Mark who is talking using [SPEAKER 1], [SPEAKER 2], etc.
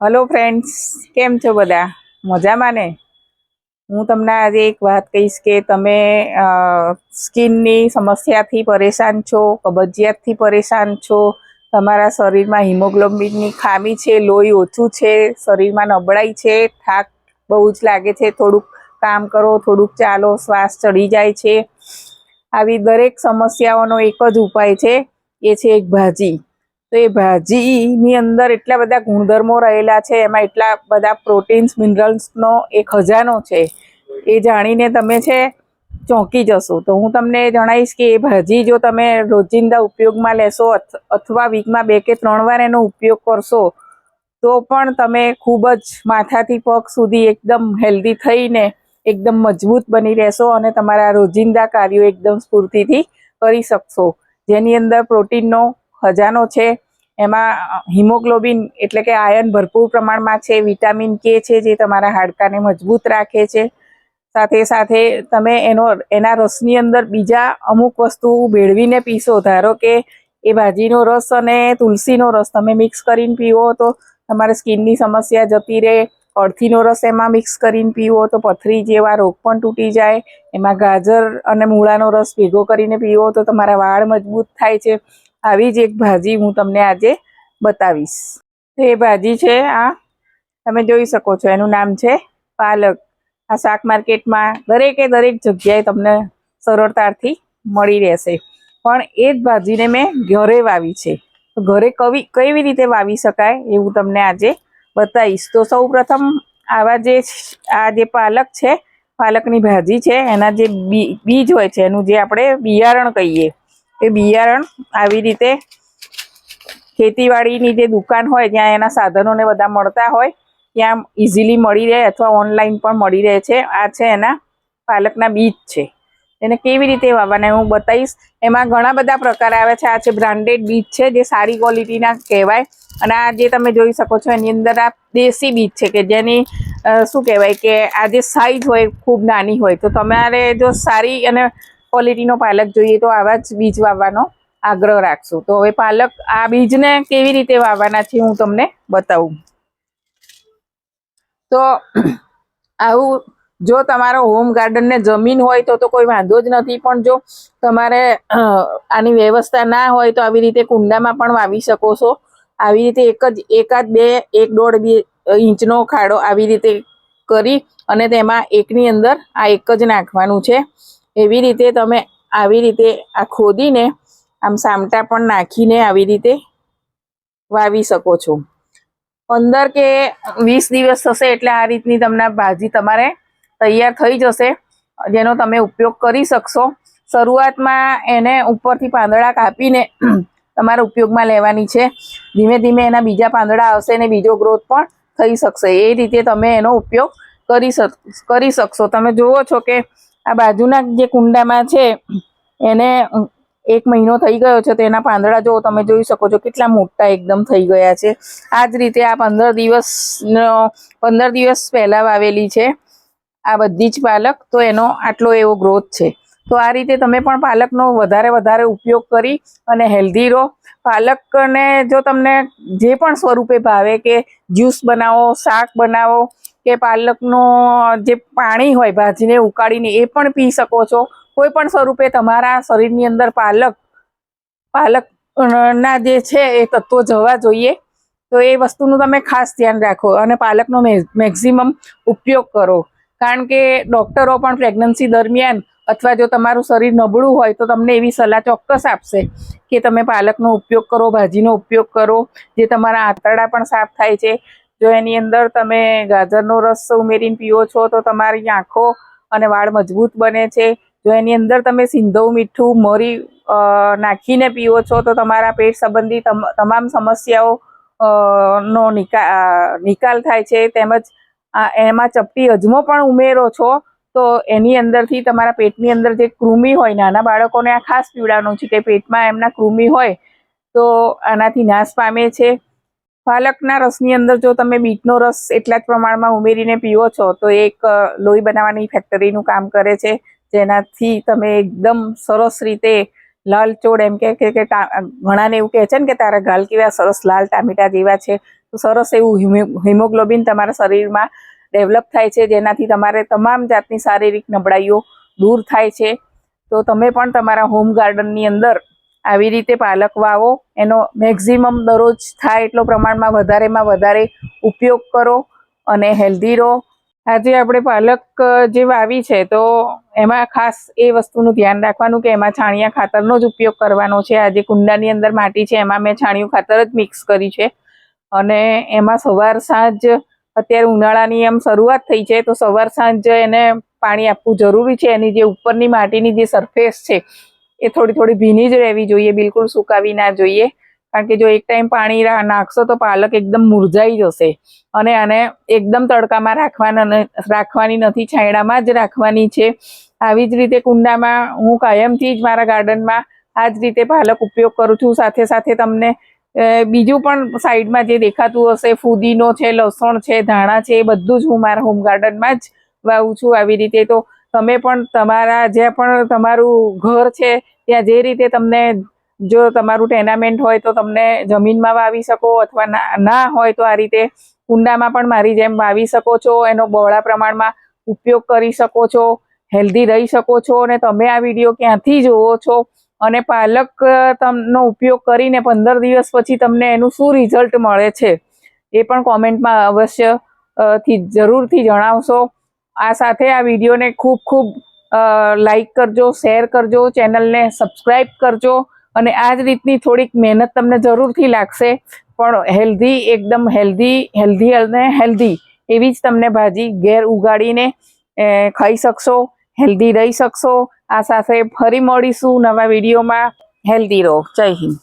[SPEAKER 1] Hello friends કેમ છો બધા? મજામાં ને? હું તમને આજે એક વાત કહીશ કે તમે સ્કિનની સમસ્યાથી પરેશાન છો, કબજિયાતથી પરેશાન છો, તમારા શરીરમાં હિમોગ્લોબિનની ખામી છે, લોહી ઓછું છે, શરીરમાં નબળાઈ છે, થાક બહુ જ લાગે છે, થોડુંક કામ કરો, થોડુંક ચાલો, શ્વાસ ચડી જાય છે. આવી દરેક સમસ્યાઓનો એક જ ઉપાય છે, એ છે એક ભાજી. તો એ ભાજીની અંદર એટલા બધા ગુણધર્મો રહેલા છે, એમાં એટલા બધા પ્રોટીન્સ મિનરલ્સનો એ ખજાનો છે. એ જાણીને તમે છે ચોંકી જશો. તો હું તમને જણાવીશ કે એ ભાજી જો તમે રોજિંદા ઉપયોગમાં લેશો અથ- અથવા વીકમાં બે કે ત્રણ વાર એનો ઉપયોગ કરશો, તો પણ તમે ખૂબ જ માથાથી પગ સુધી એકદમ હેલ્ધી થઈને એકદમ મજબૂત બની રહેશો અને તમારા રોજિંદા કાર્યો એકદમ સ્ફૂર્તિથી કરી શકશો. જેની અંદર પ્રોટીનનો ખજાનો છે. એમાં હિમોગ્લોબિન એટલે કે આયન ભરપૂર પ્રમાણમાં છે, વિટામિન કે છે જે તમારા હાડકાને મજબૂત રાખે છે. સાથે સાથે તમે એનો, એના રસની અંદર બીજા અમુક વસ્તુ ભેળવીને પીશો. ધારો કે એ ભાજીનો રસ અને તુલસીનો રસ તમે મિક્સ કરીને પીવો તો તમારે સ્કિનની સમસ્યા જતી રહે. અડથીનો રસ એમાં મિક્સ કરીને પીવો તો પથરી જેવા રોગ પણ તૂટી જાય. એમાં ગાજર અને મૂળાનો રસ ભેગો કરીને પીવો તો તમારા વાળ મજબૂત થાય છે. આવી જ એક ભાજી હું તમને આજે બતાવીશ. તો એ ભાજી છે આ, તમે જોઈ શકો છો, એનું નામ છે પાલક. આ શાક માર્કેટમાં દરેકે દરેક જગ્યાએ તમને સરળતાથી મળી રહેશે. પણ એ જ ભાજીને મેં ઘરે વાવી છે. તો ઘરે કવી, કેવી રીતે વાવી શકાય એવું તમને આજે બતાવીશ. તો સૌ પ્રથમ આવા જે આ જે પાલક છે, પાલકની ભાજી છે, એના જે બી, બીજ હોય છે, એનું જે આપણે બિયારણ કહીએ એ બિયારણ આવી રીતે ખેતીવાડીની જે દુકાન હોય જ્યાં એના સાધનોને બધા મળતા હોય, ત્યાં ઇઝીલી મળી રહે અથવા ઓનલાઈન પણ મળી રહે છે. આ છે એના પાલકના બીજ છે. એને કેવી રીતે વાવવાના હું બતાવીશ. એમાં ઘણા બધા પ્રકાર આવે છે. આ છે બ્રાન્ડેડ બીજ છે, જે સારી ક્વોલિટીના કહેવાય. અને આ જે તમે જોઈ શકો છો, એની અંદર આ દેશી બીજ છે કે જેની શું કહેવાય કે આ જે સાઈઝ હોય ખૂબ નાની હોય. તો તમારે જો સારી અને ક્વોલિટીનો પાલક જોઈએ તો આવા જ બીજ વાવવાનો આગ્રહ રાખશું. તો હવે પાલક આ બીજને કેવી રીતે વાવવાના છે હું તમને બતાવું. તો આવું જો તમારો હોમ ગાર્ડન ને જમીન હોય તો તો કોઈ વાંધો જ નથી, પણ જો તમારે આની વ્યવસ્થા ના હોય તો આવી રીતે કુંડામાં પણ વાવી શકો છો. આવી રીતે એક જ, એકાદ બે, એક દોઢ બે ઇંચનો ખાડો આવી રીતે કરી અને તેમાં એકની અંદર આ એક જ નાખવાનું છે. એવી રીતે તમે આવી રીતે આ ખોદીને આમ સામટા પણ નાખીને આવી રીતે વાવી શકો છો. પંદર કે વીસ દિવસ થશે એટલે આ રીતની તમને ભાજી તમારે તૈયાર થઈ જશે, જેનો તમે ઉપયોગ કરી શકશો. શરૂઆતમાં એને ઉપરથી પાંદડા કાપીને તમારે ઉપયોગમાં લેવાની છે. ધીમે ધીમે એના બીજા પાંદડા આવશે ને બીજો ગ્રોથ પણ થઈ શકશે. એ રીતે તમે એનો ઉપયોગ કરી શક, કરી શકશો. તમે જુઓ છો કે આ બાજુના જે કુંડામાં છે, એને એક મહિનો થઈ ગયો છે, તો એના પાંદડા જો તમે જોઈ શકો છો કેટલા મોટા એકદમ થઈ ગયા છે. આ જ રીતે આ પંદર દિવસનો પંદર દિવસ પહેલાં વાવેલી છે આ બધી જ પાલક, તો એનો આટલો એવો ગ્રોથ છે. તો આ રીતે તમે પણ પાલકનો વધારે વધારે ઉપયોગ કરી અને હેલ્ધી રહો. પાલકને જો તમને જે પણ સ્વરૂપે ભાવે કે જ્યુસ બનાવો, શાક બનાવો કે પાલકનો જે પાણી હોય, ભાજીને ઉકાળીને એ પણ પી શકો છો. કોઈ પણ સ્વરૂપે તમારા શરીરની અંદર પાલક, પાલકના જે છે એ તત્વો જવા જોઈએ. તો એ વસ્તુનું તમે ખાસ ધ્યાન રાખો અને પાલકનો મેક્ઝિમમ ઉપયોગ કરો. કારણ કે ડૉક્ટરો પણ પ્રેગ્નન્સી દરમિયાન અથવા જો તમારું શરીર નબળું હોય, તો તમને એવી સલાહ ચોક્કસ આપશે કે તમે પાલકનો ઉપયોગ કરો, ભાજીનો ઉપયોગ કરો, જે તમારા આંતરડા પણ સાફ થાય છે. જો એની અંદર તમે ગાજરનો રસ ઉમેરીને પીવો છો તો તમારી આંખો અને વાળ મજબૂત બને છે. જો એની અંદર તમે સિંધવ મીઠું, મરી નાખીને પીવો છો તો તમારા પેટ સંબંધી તમ- તમામ સમસ્યાઓ નો નિકાલ નિકાલ થાય છે. તેમજ એમાં ચપટી અજમો પણ ઉમેરો છો તો એની અંદરથી તમારા પેટની અંદર જે કૃમિ હોય, નાના બાળકોને આ ખાસ પીવડાવવાનું છે કે પેટમાં એમના કૃમિ હોય તો આનાથી નાશ પામે છે. પાલકના રસની અંદર જો તમે બીટનો રસ એટલા જ પ્રમાણમાં ઉમેરીને પીવો છો, તો એક લોહી બનાવવાની ફેક્ટરીનું કામ કરે છે. જેનાથી તમે એકદમ સરસ રીતે લાલચોળ એમ કે કે ઘણાને એવું કહે છે ને કે તારા ગાલ કેવા સરસ લાલ ટામેટા જેવા છે, તો સરસ એવું હિમો- હિમોગ્લોબિન તમારા શરીરમાં ડેવલપ થાય છે, જેનાથી તમારે તમામ જાતની શારીરિક નબળાઈઓ દૂર થાય છે. તો તમે પણ તમારા હોમ ગાર્ડનની અંદર આવી રીતે પાલક વાવો. એનો મેક્ઝિમમ દરરોજ થાય એટલો પ્રમાણમાં વધારેમાં વધારે ઉપયોગ કરો અને હેલ્ધી રહો. આજે આપણે પાલક જે વાવી છે, તો એમાં ખાસ એ વસ્તુનું ધ્યાન રાખવાનું કે એમાં છાણિયા ખાતરનો જ ઉપયોગ કરવાનો છે. આજે કુંડાની અંદર માટી છે, એમાં મેં છાણિયું ખાતર જ મિક્સ કર્યું છે. અને એમાં સવાર સાંજ, અત્યારે ઉનાળાની એમ શરૂઆત થઈ છે, તો સવાર સાંજ એને પાણી આપવું જરૂરી છે. એની જે ઉપરની માટીની જે સરફેસ છે એ થોડી થોડી ભીની જ રહેવી જોઈએ, બિલકુલ સુકાવી ના જોઈએ. કારણ કે જો એક ટાઈમ પાણી નાખશો તો પાલક એકદમ મુરઝાઈ જશે. અને આને એકદમ તડકામાં રાખવાના રાખવાની નથી, છાંયડામાં જ રાખવાની છે. આવી જ રીતે કુંડામાં હું કાયમથી જ મારા ગાર્ડનમાં આ જ રીતે પાલક ઉપયોગ કરું છું. સાથે સાથે તમને બીજું પણ સાઈડમાં જે દેખાતું હશે, ફુદીનો છે, લસણ છે, ધાણા છે, એ બધું જ હું મારા હોમ ગાર્ડનમાં જ વાવું છું. આવી રીતે તો તમે પણ તમારા જે પણ તમારું ઘર છે, ત્યાં જે રીતે તમને જો તમારું ટેનામેન્ટ હોય તો તમને જમીનમાં વાવી શકો અથવા ના હોય તો આ રીતે કુંડામાં પણ મારી જેમ વાવી શકો છો, એનો બહોળા પ્રમાણમાં ઉપયોગ કરી શકો છો, હેલ્ધી રહી શકો છો અને તમે આ વીડિયો ક્યાંથી જોવો છો અને પાલક તમનો ઉપયોગ કરીને પંદર દિવસ પછી તમને એનું શું રિઝલ્ટ મળે છે એ પણ કોમેન્ટમાં અવશ્યથી, જરૂરથી જણાવશો. આ સાથે આ વિડીયોને ખૂબ ખૂબ લાઈક કરજો શેર કરજો ચેનલને સબસ્ક્રાઈબ કરજો અને આ જ રીતની થોડીક મહેનત તમને જરૂરથી લાગશે. પણ હેલ્ધી એકદમ હેલ્ધી હેલ્ધી અને હેલ્ધી એવી જ તમને ભાજી ઘેર ઉગાડીને ખાઈ શકશો હેલ્ધી રહી શકશો. આ સાથે ફરી મળીશું નવા વિડીયોમાં. હેલ્ધી રહો. જય હિન્દ.